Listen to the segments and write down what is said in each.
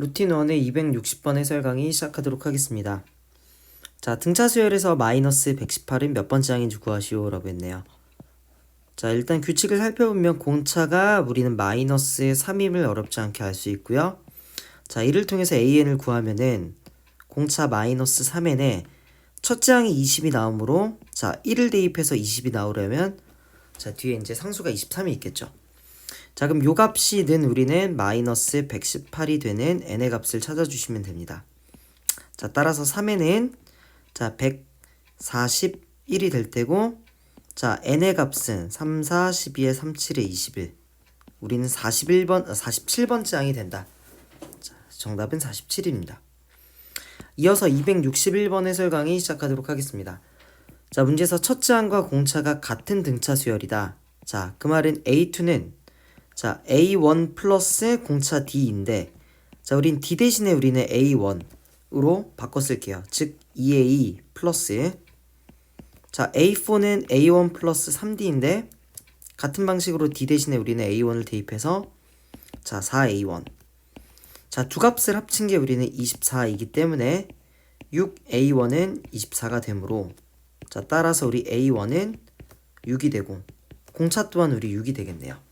루틴 1의 260번 해설 강의 시작하도록 하겠습니다. 자, 등차 수열에서 마이너스 118은 몇 번째 항인지 구하시오 라고 했네요. 자, 일단 규칙을 살펴보면 공차가 우리는 마이너스 3임을 어렵지 않게 알 수 있고요. 자, 이를 통해서 AN을 구하면은 공차 마이너스 3n에 첫째 항이 20이 나오므로 자, 1을 대입해서 20이 나오려면 자, 뒤에 이제 상수가 23이 있겠죠. 자 그럼 요 값이 는 우리는 마이너스 118이 되는 n의 값을 찾아주시면 됩니다. 자 따라서 3에는 자 141이 될 테고 자 n의 값은 3, 4, 12에 3, 7에 21 우리는 41번, 아, 47번째 항이 된다. 자, 정답은 47입니다. 이어서 261번 해설 강의 시작하도록 하겠습니다. 자 문제에서 첫째 항과 공차가 같은 등차 수열이다. 자 그 말은 A2는 자, A1 플러스 공차 D인데 자, 우린 D 대신에 우리는 A1으로 바꿔 쓸게요. 즉 2A 플러스 자, A4는 A1 플러스 3D인데 같은 방식으로 D 대신에 우리는 A1을 대입해서 자, 4A1 자, 두 값을 합친 게 우리는 24이기 때문에 6A1은 24가 되므로 자, 따라서 우리 A1은 6이 되고 공차 또한 우리 6이 되겠네요.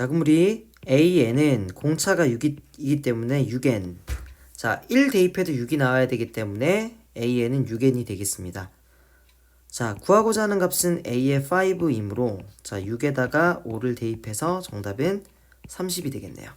자, 그럼 우리 AN은 공차가 6이기 때문에 6N. 자, 1 대입해도 6이 나와야 되기 때문에 AN은 6N이 되겠습니다. 자, 구하고자 하는 값은 A의 5이므로 자, 6에다가 5를 대입해서 정답은 30이 되겠네요.